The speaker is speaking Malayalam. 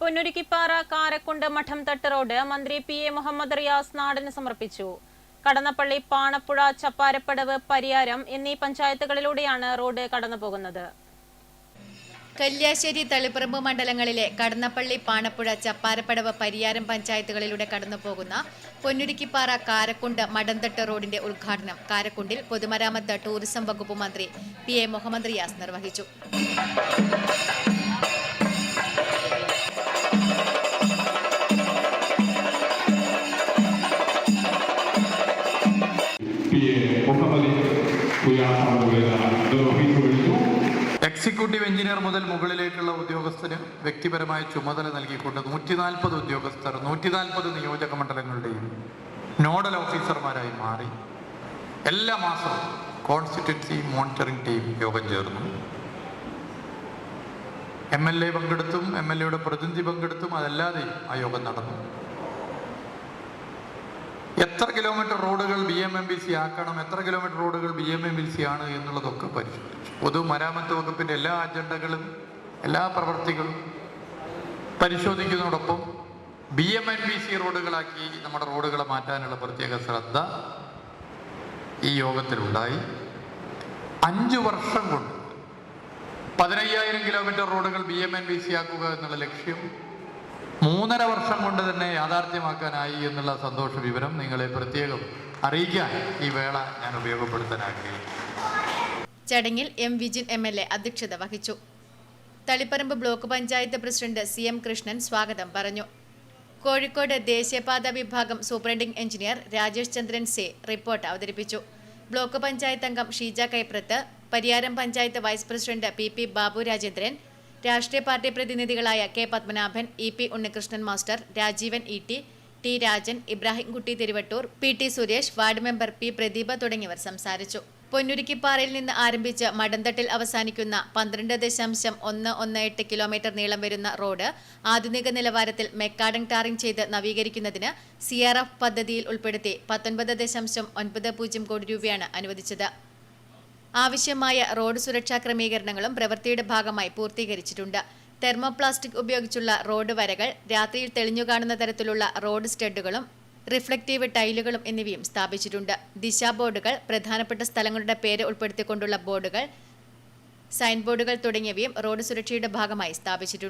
പൊന്നുരുക്കിപ്പാറ കാരക്കുണ്ട് മഠം തട്ട് റോഡ് മന്ത്രി പി എ മുഹമ്മദ് റിയാസ് നാടിന് സമർപ്പിച്ചു. കടന്നപ്പള്ളി പാണപ്പുഴ ചപ്പാരപ്പടവ് പരിയാരം എന്നീ പഞ്ചായത്തുകളിലൂടെയാണ് റോഡ് കടന്നുപോകുന്നത്. കല്യാശ്ശേരി തളിപ്പറമ്പ് മണ്ഡലങ്ങളിലെ കടന്നപ്പള്ളി പാണപ്പുഴ ചപ്പാരപ്പടവ് പരിയാരം പഞ്ചായത്തുകളിലൂടെ കടന്നുപോകുന്ന പൊന്നുരുക്കിപ്പാറ കാരക്കുണ്ട് മടന്തട്ട് റോഡിന്റെ ഉദ്ഘാടനം കാരക്കുണ്ടിൽ പൊതുമരാമത്ത് ടൂറിസം വകുപ്പ് മന്ത്രി പി എ മുഹമ്മദ് റിയാസ് നിർവഹിച്ചു. പി എക്സിക്യൂട്ടീവ് എഞ്ചിനീയർ മുതൽ മുകളിലേക്കുള്ള ഉദ്യോഗസ്ഥന് വ്യക്തിപരമായ ചുമതല നൽകിക്കൊണ്ട് നൂറ്റി നാൽപ്പത് ഉദ്യോഗസ്ഥർ നൂറ്റി നാൽപ്പത് നിയോജക മണ്ഡലങ്ങളുടെയും നോഡൽ ഓഫീസർമാരായി മാറി. എല്ലാ മാസവും കോൺസ്റ്റിറ്റ്യൻസി മോണിറ്ററിംഗ് ടീം യോഗം ചേർന്നു. എം എൽ എ പങ്കെടുത്തും എം എൽ എയുടെ പ്രതിനിധി പങ്കെടുത്തും അതല്ലാതെയും ആ യോഗം നടന്നു. എത്ര കിലോമീറ്റർ റോഡുകൾ B M M B C ആക്കണം എത്ര കിലോമീറ്റർ റോഡുകൾ B M M B C ആണ് എന്നുള്ളതൊക്കെ പരിശോധിച്ചു. പൊതുമരാമത്ത് വകുപ്പിന്റെ എല്ലാ അജണ്ടകളും എല്ലാ പ്രവർത്തികളും പരിശോധിക്കുന്നതോടൊപ്പം B M N B C റോഡുകളാക്കി നമ്മുടെ റോഡുകളെ മാറ്റാനുള്ള പ്രത്യേക ശ്രദ്ധ ഈ യോഗത്തിലുണ്ടായി. അഞ്ച് വർഷം കൊണ്ട് പതിനയ്യായിരം കിലോമീറ്റർ റോഡുകൾ B M N B C ആക്കുക എന്നുള്ള ലക്ഷ്യം മൂന്നര വർഷം കൊണ്ട് തന്നെ യാഥാർത്ഥ്യമാക്കാനായി എന്നുള്ള സന്തോഷ വിവരം നിങ്ങളെ പ്രത്യേകം അറിയിക്കാൻ ഈ വേള ഞാൻ ഉപയോഗപ്പെടുത്താൻ ആഗ്രഹിക്കുന്നു. ചടങ്ങിൽ M Vijin M L A അധ്യക്ഷത വഹിച്ചു. Taliparamba block panchayat president C M Krishnan സ്വാഗതം പറഞ്ഞു. കോഴിക്കോട് ദേശീയപാത വിഭാഗം സൂപ്രണ്ടിംഗ് എഞ്ചിനീയർ രാജേഷ് ചന്ദ്രൻ സെ റിപ്പോർട്ട് അവതരിപ്പിച്ചു. ബ്ലോക്ക് പഞ്ചായത്ത് അംഗം Sheeja Kaiprath Pariyaram panchayat vice president P P Babu Rajendran രാഷ്ട്രീയ party പ്രതിനിധികളായ K Padmanabhan E P Unnikrishnan master Rajeevan E T T Rajan Ibrahimkutty Thiruvattoor P T Suresh ward member P Pradeepa തുടങ്ങിയവർ സംസാരിച്ചു. പൊന്നുരുക്കിപ്പാറയിൽ നിന്ന് ആരംഭിച്ച് മടന്തട്ടിൽ അവസാനിക്കുന്ന പന്ത്രണ്ട് ദശാംശം ഒന്ന് ഒന്ന് എട്ട് കിലോമീറ്റർ നീളം വരുന്ന റോഡ് ആധുനിക നിലവാരത്തിൽ മെക്കാഡൻ ടാറിംഗ് ചെയ്ത് നവീകരിക്കുന്നതിന് സി ആർ എഫ് പദ്ധതിയിൽ ഉൾപ്പെടുത്തി പത്തൊൻപത് ദശാംശം ഒൻപത് പൂജ്യം കോടി രൂപയാണ് അനുവദിച്ചത്. ആവശ്യമായ റോഡ് സുരക്ഷാ ക്രമീകരണങ്ങളും പ്രവൃത്തിയുടെ ഭാഗമായി പൂർത്തീകരിച്ചിട്ടുണ്ട്. തെർമോപ്ലാസ്റ്റിക് ഉപയോഗിച്ചുള്ള റോഡ് വരകൾ രാത്രിയിൽ തെളിഞ്ഞുകാണുന്ന തരത്തിലുള്ള റോഡ് സ്റ്റഡുകളും റിഫ്ലക്റ്റീവ് ടൈലുകളും എന്നിവയും സ്ഥാപിച്ചിട്ടുണ്ട്. ദിശാ ബോർഡുകൾ പ്രധാനപ്പെട്ട സ്ഥലങ്ങളുടെ പേര് ഉൾപ്പെടുത്തിക്കൊണ്ടുള്ള ബോർഡുകൾ സൈൻ ബോർഡുകൾ തുടങ്ങിയവയും റോഡ് സുരക്ഷയുടെ ഭാഗമായി സ്ഥാപിച്ചിട്ടുണ്ട്.